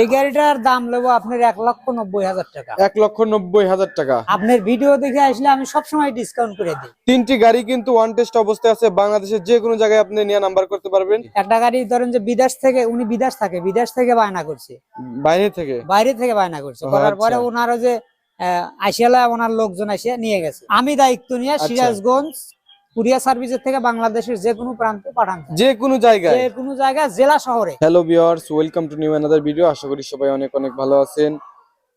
এই গাড়িটার দাম নেব আপনার এক লক্ষ নব্বই হাজার টাকা। এক লক্ষ নব্বই হাজার টাকা। আপনার ভিডিও দেখে আসলে আমি সবসময় ডিসকাউন্ট করে দিই। তিনটি গাড়ি কিন্তু ওয়ান টেস্ট অবস্থায় আছে বাংলাদেশের যে কোনো জায়গায় আপনি নিয়ে নাম্বার করতে পারবেন। একটা গাড়ি ধরেন যে বিদেশ থেকে উনি বিদেশ থাকে বিদেশ থেকে বায়না করছে। বাইরে থেকে? বাইরে থেকে বায়না করছে। করার আচ্ছা। পরে ওনারও যে আইসিয়ালা ওনার লোকজন এসে নিয়ে গেছে। আমি দায়িত্ব নিয়ে আচ্ছা। সিরাজগঞ্জ কুরিয়ার সার্ভিসের থেকে বাংলাদেশের যে কোনো প্রান্তে পাঠান যে কোনো জায়গায়। যে কোনো জায়গায় জেলা শহরে। Hello viewers welcome to new another video আশা করি সবাই অনেক অনেক ভালো আছেন।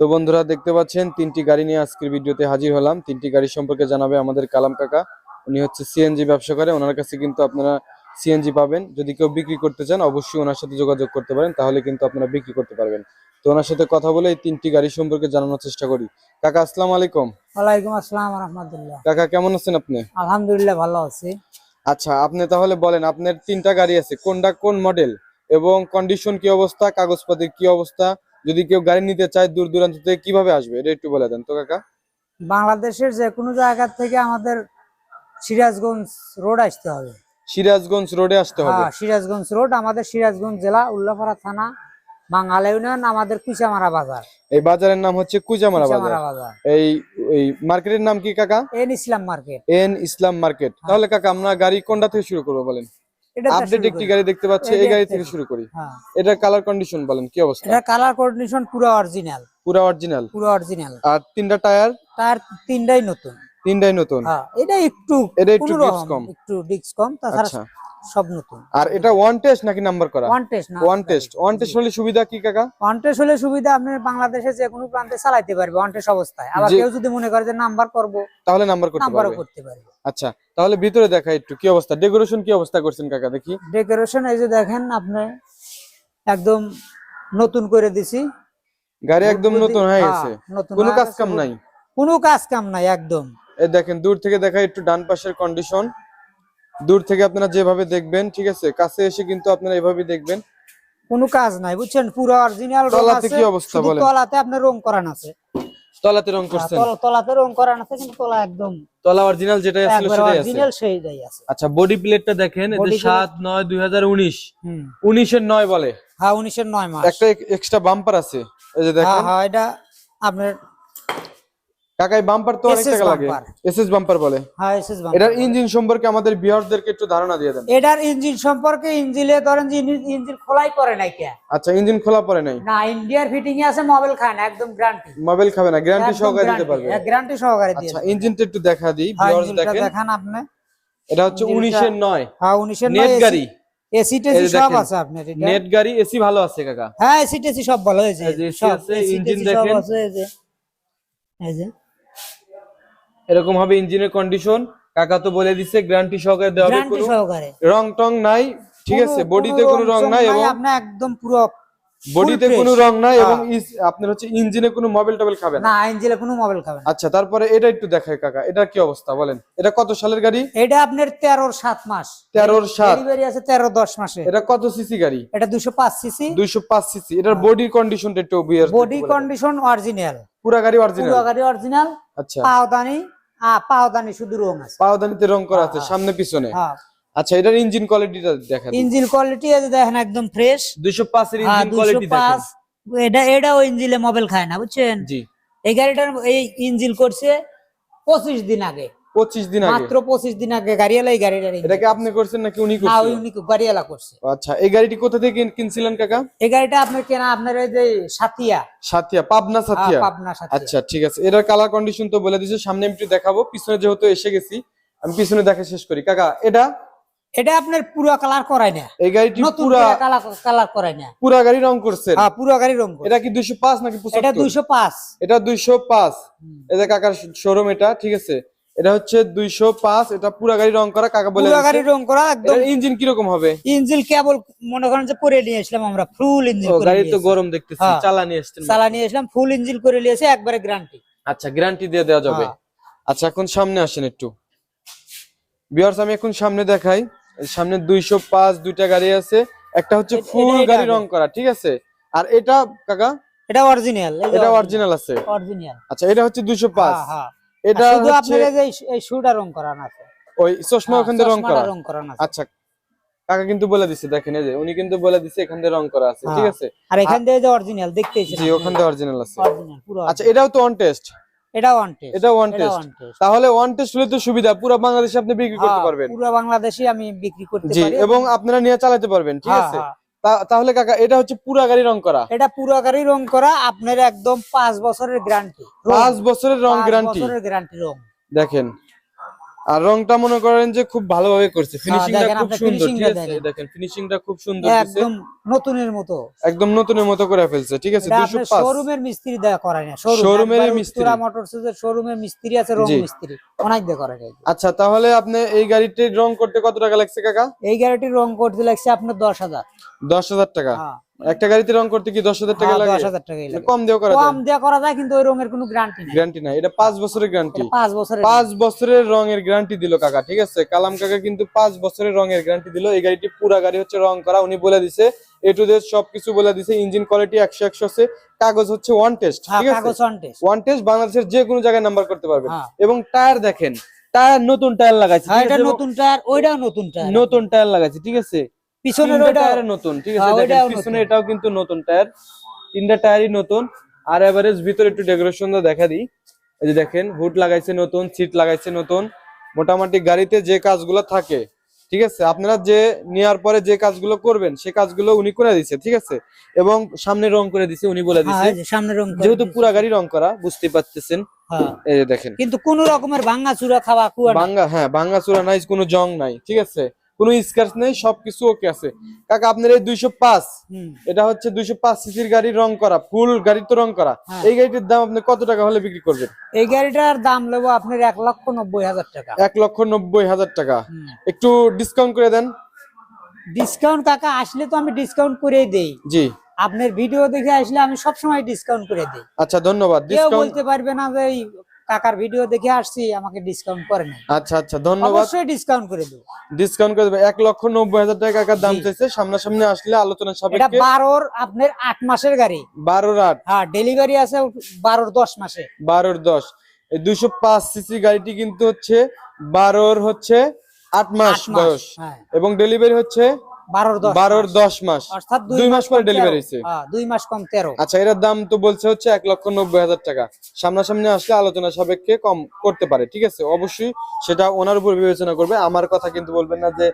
তো বন্ধুরা দেখতে পাচ্ছেন তিনটি গাড়ি নিয়ে আজকের ভিডিওতে হাজির হলাম। তিনটি গাড়ি সম্পর্কে জানাবে আমাদের কালাম কাকা। উনি হচ্ছে সিএনজি ব্যবসা করে। ওনার কাছে কিন্তু আপনারা সিএনজি পাবেন। যদি কেউ বিক্রি করতে চান অবশ্যই ওনার সাথে যোগাযোগ করতে পারেন। তাহলে কিন্তু আপনারা বিক্রি করতে পারবেন। তো ওনার সাথে কথা বলে এই তিনটি গাড়ি সম্পর্কে জানানোর চেষ্টা করি। কাকা আসসালামু আলাইকুম। ওয়ালাইকুম আসসালাম রহমতুল্লাহ। কাকা কেমন আছেন আপনি? আলহামদুলিল্লাহ ভালো আছি। আচ্ছা আপনি তাহলে বলেন আপনার তিনটা গাড়ি আছে কোনটা কোন মডেল এবং কন্ডিশন কি অবস্থা কাগজপত্রের কি অবস্থা? যদি কেউ গাড়ি নিতে চায় দূর দূরান্ত থেকে কীভাবে আসবে এটা একটু বলে দেন। তো কাকা? বাংলাদেশের যে কোনো জায়গা থেকে আমাদের সিরাজগঞ্জ রোড আসতে হবে। সিরাজগঞ্জ রোডে আসতে হবে। হ্যাঁ সিরাজগঞ্জ রোড আমাদের সিরাজগঞ্জ জেলা উল্লাপাড়া থানা বাঙ্গালা ইউনিয়ন আমাদের কুচামারা বাজার। এই বাজারের নাম হচ্ছে কুচামারা বাজার। এই এই মার্কেটের নাম কি কাকা? N Islam market. N Islam market. তাহলে কাকা আমরা গাড়ি কোনটা থেকে শুরু করব বলেন? আপডেট একটি গাড়ি দেখতে পাচ্ছি এই গাড়ি থেকে। শুরু করি। হ্যাঁ। এটা কালার কন্ডিশন বলেন কি অবস্থা? এটা কালার কোঅর্ডিনেশন পুরো অরিজিনাল পুরো অরিজিনাল পুরো অরিজিনাল আর তিনটা টায়ার তার তিনটাই নতুন। তিনটাই নতুন। হ্যাঁ এটা একটু এটা একটু ডিস্ক কম। একটু ডিস্ক কম তাছাড়া সব নতুন। আর এটা ওয়ান টেস্ট নাকি নাম্বার করা? ওয়ান টেস্ট না ওয়ান টেস্ট ওয়ান টেস্ট হলে সুবিধা কি কাকা? ওয়ান টেস্ট হলে সুবিধা আপনি বাংলাদেশে যে কোনো প্রান্তে চালাইতে পারবে ওয়ান টেস্ট অবস্থায়। আবার কেউ যদি মনে করে যে নাম্বার করব তাহলে নাম্বার করতে পারবে। করতে পারবে। আচ্ছা তাহলে ভিতরে দেখা একটু কি অবস্থা? ডেকোরেশন কি অবস্থা করছেন কাকা দেখি। ডেকোরেশন এই যে দেখেন আপনি একদম নতুন করে দিছি। গাড়ি একদম নতুন হয়ে হ্যাঁ, গেছে। কোনো কাজ কাম নাই? কোনো কাজ কাম নাই একদম। এই দেখেন দূর থেকে দেখা একটু ডান পাশের কন্ডিশন দূর থেকে আপনারা যেভাবে দেখবেন ঠিক আছে? কাছে এসে কিন্তু আপনারা এভাবে দেখবেন। কোনো কাজ নাই বুঝছেন? পুরো অরিজিনাল তলাতে আছে কি অবস্থা বলেন? তলাতে আপনার রং করান আছে। তলাতে রং হ্যাঁ, করছেন? তলাতে রং করান আছে কিন্তু তলা একদম তলা অরিজিনাল যেটা একবার সেটাই আছে? অরিজিনাল সেইটাই আছে। আচ্ছা বডি প্লেটটা দেখেন নয় দুই হাজার উনিশ। হুম। উনিশের নয় বলে। হ্যাঁ উনিশের নয় মাস। একটা এক্সট্রা বাম্পার আছে। এই যে হ্যাঁ দেখেন হ্যাঁ এটা আপনার কাকাই বাম্পার তো অনেক টাকা লাগে। এসএস বাম্পার বলে। হ্যাঁ এসএস এটার ইঞ্জিন সম্পর্কে আমাদের ভিউয়ারদেরকে একটু ধারণা দিয়ে দেন। এটার ইঞ্জিন সম্পর্কে ইঞ্জিনে ধরেন যে ইঞ্জিন খোলাই করে নাই কে? আচ্ছা ইঞ্জিন খোলা পড়ে নাই। না ইন্ডিয়ার ফিটিং এ আছে মোবাইল খায় না একদম গ্যারান্টি মোবাইল খাবে না গ্যারান্টি সহকারে দিতে পারবে। গ্যারান্টি সহকারে দিয়ে আচ্ছা ইঞ্জিনটা একটু দেখা দিই হ্যাঁ, ভিউয়ার্স ইঞ্জিনটা দেখেন। দেখান আপনি। এটা হচ্ছে ইঞ্জিনটা- উনিশের নয়। হ্যাঁ উনিশের নেট গাড়ি। এসি টেসি সব আছে আপনার এটা নেট গাড়ি এসি ভালো আছে কাকা। হ্যাঁ এসি টেসি সব ভালো হয়েছে এই যে আছে, ইঞ্জিন দেখেন। আছে, এই যে। এরকম হবে ইঞ্জিনের কন্ডিশন কাকা তো বলে দিছে গ্যারান্টি সহকারে দেওয়া হবে গ্যারান্টি কোনো সহকারে। রং টং নাই ঠিক আছে? বডিতে কোনো রং নাই এবং আপনি একদম পুরো বডিতে কোনো রং নাই এবং হ্যাঁ। আপনার হচ্ছে ইঞ্জিনে কোনো মোবাইল টোবাইল খাবে না। না ইঞ্জিনে কোনো মোবাইল খাবে না। আচ্ছা তারপরে এটা একটু দেখায় কাকা এটা কি অবস্থা বলেন? এটা কত সালের গাড়ি? এটা আপনার তেরোর সাত মাস। 13 র সাত। ডেলিভারি আছে তেরো দশ মাসে। এটা কত সিসি গাড়ি? এটা দুশো পাঁচ সিসি দুইশো পাঁচ সিসি এটার বডির কন্ডিশনটা একটু বিয়ার বডি কন্ডিশন অরিজিনাল পুরা গাড়ি অরিজিনাল পুরো গাড়ি অরিজিনাল আচ্ছা। পাওদানি। আহ পাওদানি শুধু রং আছে। পাওদানিতে রং করা আছে সামনে পিছনে? হ্যাঁ। আচ্ছা এটার ইঞ্জিন কোয়ালিটিটা দেখেন। ইঞ্জিন কোয়ালিটি এই দেখেন একদম ফ্রেশ দুইশো এর হ্যাঁ ইঞ্জিন কোয়ালিটি দেখেন। পাঁচ। এটা এটাও ইঞ্জিনে মোবাইল খায় না বুঝছেন? জি। এই গাড়িটার এই ইঞ্জিন করছে পঁচিশ দিন আগে। পঁচিশ দিন আগে? মাত্র পঁচিশ দিন আগে গাড়িওয়ালা এই গাড়িটার engine এটা কি আপনি করছেন নাকি উনি না ওই উনি গাড়িওয়ালা করছে। আচ্ছা এই গাড়িটি কোথা থেকে কিনছিলেন কাকা? এই গাড়িটা আপনার কেনা আপনার ওই যে সাথিয়া। সাথিয়া পাবনা সাথিয়া? পাবনা সাথিয়া। আচ্ছা ঠিক আছে। এটার কালার কন্ডিশন তো বলে দিছে সামনে আমি একটু দেখাবো। পিছনে যেহেতু এসে গেছি আমি পিছনে দেখা শেষ করি। কাকা এটা? এটা আপনার পুরো কালার করায় না। এই গাড়িটি পুরা কালার কালার করায় না। পুরা গাড়ি রং করছেন হ্যাঁ পুরো গাড়ি রং। এটা কি দুইশো পাঁচ নাকি এটা পঁচাত্তর? দুইশো পাঁচ। এটা দুইশো পাঁচ। এটা কাকার শোরুম এটা ঠিক আছে। এটা হচ্ছে দুইশো পাঁচ এটা পুরা গাড়ি রং করা কাকা বলে পুরো গাড়ি রং করা একদম ইঞ্জিন কীরকম হবে? ইঞ্জিন কেবল মনে করেন যে করে নিয়ে আসলাম আমরা ফুল ইঞ্জিন গাড়ি তো গরম দেখতেছি হ্যাঁ। চালানি আসছেন। চালা নিয়ে আসলাম ফুল ইঞ্জিন করে নিয়েছে একবারে গ্যারান্টি আচ্ছা গ্যারান্টি দিয়ে দেওয়া যাবে। হ্যাঁ। আচ্ছা এখন সামনে আসেন একটু। বিয়ার্স আমি এখন সামনে দেখাই। সামনে দুইশো পাঁচ দুইটা গাড়ি আছে একটা হচ্ছে ফুল গাড়ি রং করা ঠিক আছে? আর এটা কাকা? এটা অরিজিনাল এটা অরিজিনাল আছে। অরিজিনাল আচ্ছা এটা হচ্ছে দুইশো পাঁচ। হ্যাঁ। এটা শুধু আপনার যে এই শুটা রং করানো আছে। ওই চশমা ওখান দিয়ে রং করা। রং করানো আছে। আচ্ছা কাকা কিন্তু বলে দিচ্ছে দেখেন এই যে উনি কিন্তু বলে দিচ্ছে এখান দিয়ে রং করা আছে ঠিক হ্যাঁ। আছে? আর এখান থেকে যে অরিজিনাল দেখতেইছেন জি ওখান দিয়ে অরিজিনাল আছে। অরিজিনাল পুরো আচ্ছা এটাও তো অন টেস্ট এটা ওয়ান টেস্ট এটা ওয়ান টেস্ট তাহলে ওয়ান টেস্ট হলে তো সুবিধা পুরো বাংলাদেশে আপনি বিক্রি করতে পারবেন। পুরো বাংলাদেশে আমি বিক্রি করতে পারি। এবং আপনারা নিয়ে চালাতে পারবেন ঠিক হ্যাঁ, আছে? হ্যাঁ। তাহলে কাকা এটা হচ্ছে পুরা গাড়ি রং করা? এটা পুরো গাড়ি রং করা আপনার একদম পাঁচ বছরের গ্যারান্টি পাঁচ বছরের রং গ্যারান্টি বছরের গ্যারান্টি রং। দেখেন আর রংটা মনে করেন যে খুব ভালোভাবে করছে। ফিনিশিংটা হ্যাঁ, খুব সুন্দর ঠিক আছে? দেখেন। ফিনিশিংটা খুব সুন্দর দিছে। একদম নতুনের মতো। একদম নতুনের মতো করে ফেলছে ঠিক আছে? 205 শোরুমের মিস্ত্রি দেয়া করায় না শোরুম Showroom-এরই মিস্ত্রি। মোটরস শোরুমের মিস্ত্রি আছে রং মিস্ত্রি। অনেক দিয়ে করা যায় আচ্ছা তাহলে আপনি এই গাড়িটির রং করতে কত টাকা লাগছে কাকা? এই গাড়িটির রং করতে লাগছে আপনার দশ হাজার। দশ হাজার টাকা। হ্যাঁ, একটা গাড়িতে রং করতে কি দশ হাজার টাকা হ্যাঁ, লাগে? দশ হাজার টাকাই লাগে। কম দিয়েও করা যায়? কম দিয়ে করা যায় কিন্তু ওই রঙের কোনো গ্যারান্টি নেই। গ্যারান্টি নাই। এটা পাঁচ বছরের গ্যারান্টি এটা পাঁচ বছরের পাঁচ বছরের রঙের গ্যারান্টি দিল কাকা ঠিক আছে? কালাম কাকা কিন্তু পাঁচ বছরের রঙের গ্যারান্টি দিল। এই গাড়িটি পুরা গাড়ি হচ্ছে রং করা উনি বলে দিছে। এ টু জেড সবকিছু বলে দিছে। ইঞ্জিন কোয়ালিটি একশো একশো আছে। কাগজ হচ্ছে ওয়ান টেস্ট হ্যাঁ, ঠিক আছে? কাগজ on test। ওয়ান টেস্ট বাংলাদেশের যে কোনো জায়গায় নাম্বার করতে পারবেন। হ্যাঁ। এবং টায়ার দেখেন টায়ার নতুন টায়ার লাগাইছে এটা নতুন টায়ার ওইটাও নতুন টায়ার নতুন টায়ার লাগাইছে ঠিক আছে? পিছনের ওইটা নতুন ঠিক আছে হ্যাঁ, দেখেন পিছনে এটাও কিন্তু নতুন টায়ার। তিনটা টায়ারই নতুন। আর এভারেজ ভিতরে একটু ডেকোরেশন দেখা দিই। এই যে দেখেন হুড লাগাইছে নতুন সিট লাগাইছে নতুন। মোটামুটি গাড়িতে যে কাজগুলো থাকে ঠিক আছে আপনারা যে নেওয়ার পরে যে কাজগুলো করবেন সে কাজগুলো উনি করে দিছে ঠিক আছে? এবং সামনে রং করে দিছে উনি বলে হ্যাঁ, দিছে সামনে রং যেহেতু পুরা গাড়ি রং করা বুঝতে পারতেছেন? হ্যাঁ। এই দেখেন। কিন্তু কোন রকমের ভাঙা চূড়া খাওয়া ভাঙ্গা হ্যাঁ বাঙ্গা চূড়া নাই কোনো জং নাই ঠিক আছে? কোনো স্ক্র্যাচ নেই সবকিছু ওকে আছে। কাকা আপনার এই দুইশো পাঁচ এটা হচ্ছে দুইশো পাঁচ সিসির গাড়ি রং করা ফুল গাড়ি তো রং করা। হ্যাঁ। এই গাড়িটির দাম আপনি কত টাকা হলে বিক্রি করবেন? এই গাড়িটার দাম নেব আপনার এক লক্ষ নব্বই হাজার টাকা। এক লক্ষ নব্বই হাজার টাকা। একটু ডিসকাউন্ট করে দেন। ডিসকাউন্ট কাকা আসলে তো আমি ডিসকাউন্ট করেই দেই। জি। আপনার ভিডিও দেখে আসলে আমি সব সময় ডিসকাউন্ট করে দেই। আচ্ছা ধন্যবাদ। ডিসকাউন্ট বলতে পারবে না যে কাকার ভিডিও দেখে আসছি আমাকে ডিসকাউন্ট করে না আচ্ছা আচ্ছা ধন্যবাদ। অবশ্যই ডিসকাউন্ট করে দেবো। ডিসকাউন্ট করে দেবে। এক লক্ষ নব্বই হাজার টাকা কাকার দাম। চাইছে। সামনাসামনি আসলে আলোচনা সাপেক্ষে এটা সাপেক্ষে বারোর আপনার আট মাসের গাড়ি। বারোর আট। হ্যাঁ ডেলিভারি আছে বারোর দশ মাসে। বারোর দশ। এই দুইশো পাঁচ সিসি গাড়িটি কিন্তু হচ্ছে বারোর হচ্ছে আট মাস বয়স। হ্যাঁ। এবং ডেলিভারি হচ্ছে বারোর দশ মাস। অর্থাৎ দুই মাস পরে ডেলিভারি হয়েছে। হ্যাঁ, দুই মাস কম তেরো। আচ্ছা এটার দাম তো বলছে হচ্ছে এক লক্ষ নব্বই হাজার টাকা। সামনাসামনি আসলে আলোচনা সাপেক্ষে কম করতে পারে ঠিক আছে? অবশ্যই সেটা ওনার উপর বিবেচনা করবে। আমার কথা কিন্তু বলবেন না যে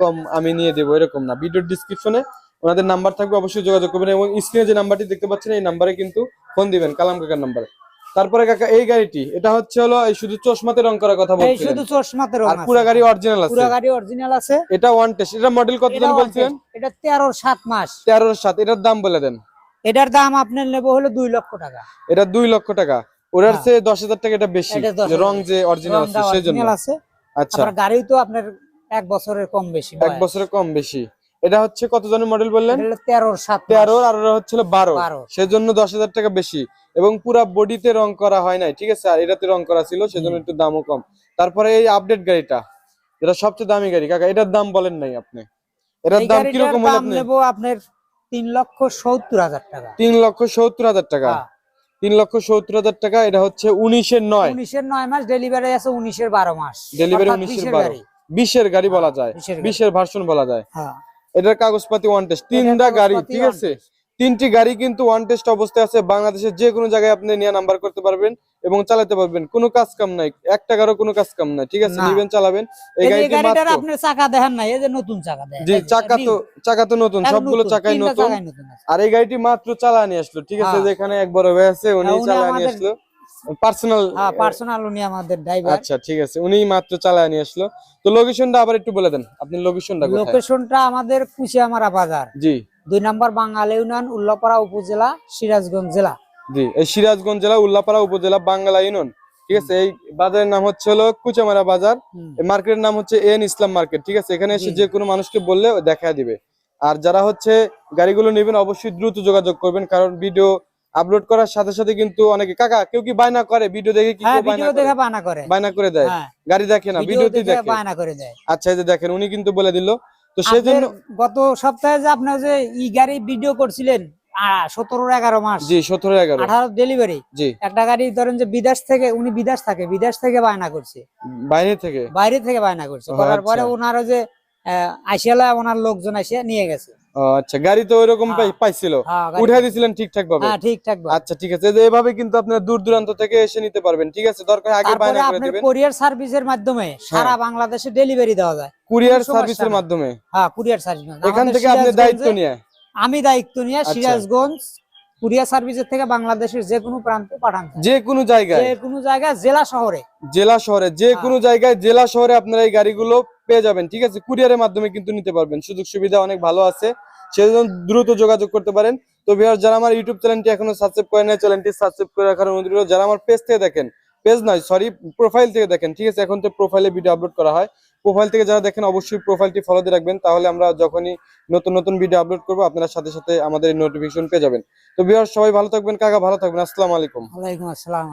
কম আমি নিয়ে দেবো এরকম না। ভিডিওর ডিসক্রিপশনে ওনাদের নাম্বার থাকবে অবশ্যই যোগাযোগ করবেন এবং স্ক্রিনে যে নাম্বারটি দেখতে পাচ্ছেন এই নাম্বারে কিন্তু ফোন দিবেন কালাম কাকার নাম্বারে তারপরে কাকা এই গাড়িটি এটা হচ্ছে হলো এই শুধু চশমাতে রং করার কথা এই বলছিলেন। শুধু চশমাতে রং আর আছে। পুরা গাড়ি অরিজিনাল আছে? পুরা গাড়ি অরিজিনাল আছে। এটা ওয়ান টেস্ট এটা মডেল কত এটা জন বলছিলেন এটা তেরোর সাত মাস। তেরোর সাত এটার দাম বলে দেন। এটার দাম আপনার নেব হলো দুই লক্ষ টাকা। এটা দুই লক্ষ টাকা। ওটার হ্যাঁ। চেয়ে দশ হাজার টাকা এটা বেশি যে রং যে অরিজিনাল আছে রংটা সেই জন্য। আছে। আচ্ছা। আপনার গাড়ি তো আপনার এক বছরের কম বেশি এক বছরের কম বেশি। এটা হচ্ছে কত জনের মডেল বললেন তেরোর সাত মাস। তেরো আর হচ্ছিল বারো। সেজন্য দশ হাজার টাকা বেশি। এবং পুরা বডিতে রং করা হয় নাই ঠিক আছে? আর এটাতে রং করা ছিল সেজন্য একটু দামও কম। তারপরে এই আপডেট গাড়িটা। যেটা সবচেয়ে দামি গাড়ি। কাকা এটার দাম বলেন নাই আপনি। এটার দাম কীরকম হলো আপনি? আপনার তিন লক্ষ সত্তর হাজার টাকা। তিন লক্ষ সত্তর হাজার টাকা। হ্যাঁ। তিন লক্ষ সত্তর হাজার টাকা এটা হচ্ছে উনিশের নয়। উনিশের নয় মাস ডেলিভারি আছে উনিশের বারো মাস। ডেলিভারি উনিশের বারো। বিশের গাড়ি বলা যায়। 20 বিশের ভার্সন বলা যায়। হ্যাঁ। এটার কাগজপাতি ওয়ান টেস্ট তিনটা গাড়ি ঠিক আছে? তিনটি গাড়ি কিন্তু ওয়ান টেস্ট অবস্থায় আছে বাংলাদেশের যে কোনো জায়গায় আপনি নিয়ে নাম্বার করতে পারবেন এবং চালাতে পারবেন। কোনো কাজ কাম নাই এক টাকারও কোনো কাজ কাম নাই ঠিক আছে। নিবেন চালাবেন এই গাড়িটার আপনার চাকা দেখেন না এই যে নতুন চাকা দেয় জি চাকা তো চাকা তো নতুন সবগুলো চাকাই নতুন। আর এই গাড়িটি মাত্র চালায় নিয়ে আসলো ঠিক আছে? হ্যাঁ। যেখানে এক বড় ভাই আছে উনি আমাদের- আসলো। পার্সোনাল হ্যাঁ পার্সোনাল উনি আমাদের ড্রাইভার আচ্ছা ঠিক আছে। উনি মাত্র চালায় নিয়ে আসলো। তো লোকেশনটা আবার একটু বলে দেন। আপনি লোকেশনটা কোথায়? লোকেশনটা আমাদের কুচিয়ামারা বাজার। জি। দুই নম্বর বাঙালি ইউনিয়ন উল্লাপাড়া উপজেলা সিরাজগঞ্জ জেলা। জি এই সিরাজগঞ্জ জেলা উল্লাপাড়া উপজেলা বাংলা ইউনিয়ন। ঠিক আছে এই বাজারের নাম হচ্ছে হলো কুচামারা বাজার। মার্কেটের নাম হচ্ছে এন ইসলাম মার্কেট। ঠিক আছে এখানে এসে। যে কোনো মানুষকে বললে দেখা দিবে। আর যারা হচ্ছে গাড়িগুলো নেবেন অবশ্যই দ্রুত যোগাযোগ করবেন। কারণ ভিডিও আপলোড করার সাথে সাথে কিন্তু অনেকে কাকা কেউ কি বায়না করে? ভিডিও দেখে কি হ্যাঁ বায়না ভিডিও করে? দেখে করে। বায়না করে দেয়? হ্যাঁ। গাড়ি দেখে না? ভিডিও ভিডিওতে দেখে বায়না করে দেয়। আচ্ছা এই যে দেখেন উনি কিন্তু বলে দিল। তো সেই জন্য আপনার গত সপ্তাহে যে আপনার যে ই গাড়ি ভিডিও করছিলেন সতেরো এগারো মাস। জি সতেরো এগারো। আঠারো ডেলিভারি জি। একটা গাড়ি ধরেন যে বিদেশ থেকে উনি বিদেশ থাকে বিদেশ থেকে বায়না করছে। বাইরে থেকে? বাইরে থেকে বায়না করছে। করার আচ্ছা। পরে ওনারও যে আইসিয়ালা ওনার লোকজন এসে নিয়ে গেছে। আচ্ছা গাড়ি তো ওইরকম হ্যাঁ। পাইছিল। হ্যাঁ, উঠাই দিছিলেন ঠিকঠাক ভাবে? হ্যাঁ ঠিকঠাক আচ্ছা ঠিক আছে। এভাবে কিন্তু আপনারা দূর দূরান্ত থেকে এসে নিতে পারবেন ঠিক আছে? দরকার আগে বায়না করে দিবেন। কোরিয়ার সার্ভিসের মাধ্যমে সারা বাংলাদেশে ডেলিভারি দেওয়া যায়। কুরিয়ার সার্ভিসের মাধ্যমে? হ্যাঁ কুরিয়ার সার্ভিস এখান থেকে আপনি দায়িত্ব নিয়ে? আমি দায়িত্ব নিয়ে আচ্ছা। সিরাজগঞ্জ কুরিয়ার সার্ভিসের থেকে বাংলাদেশের যে কোনো প্রান্তে পাঠান যে কোনো জায়গায়? যে কোনো জায়গায় জেলা শহরে। জেলা শহরে যে। কোনো জায়গায় জেলা শহরে আপনারা এই গাড়িগুলো পেয়ে যাবেন, ঠিক আছে? কুরিয়ারের মাধ্যমে কিন্তু নিতে পারবেন। সুযোগ সুবিধা অনেক ভালো আছে। সেজন্য দ্রুত যোগাযোগ করতে পারেন। তো ভিউয়ার যারা আমার ইউটিউব চ্যানেলটি এখনও সাবস্ক্রাইব করেন নাই, চ্যানেলটি সাবস্ক্রাইব করে রাখার অনুরোধ রইল। যারা আমার পেজ থেকে দেখেন পেজ নয় সরি প্রোফাইল থেকে দেখেন, ঠিক আছে? এখন তো প্রোফাইলে ভিডিও আপলোড করা হয়। প্রোফাইল থেকে যারা দেখেন, অবশ্যই প্রোফাইলটি ফলো দিয়ে রাখবেন। তাহলে আমরা যখনই নতুন নতুন ভিডিও আপলোড করব, আপনারা সাথে সাথে আমাদের নোটিফিকেশন পেয়ে যাবেন। তো ভিউয়ার সবাই ভালো থাকবেন। কাকা, ভালো থাকবেন। আসসালামু আলাইকুম। ওয়ালাইকুম আসসালাম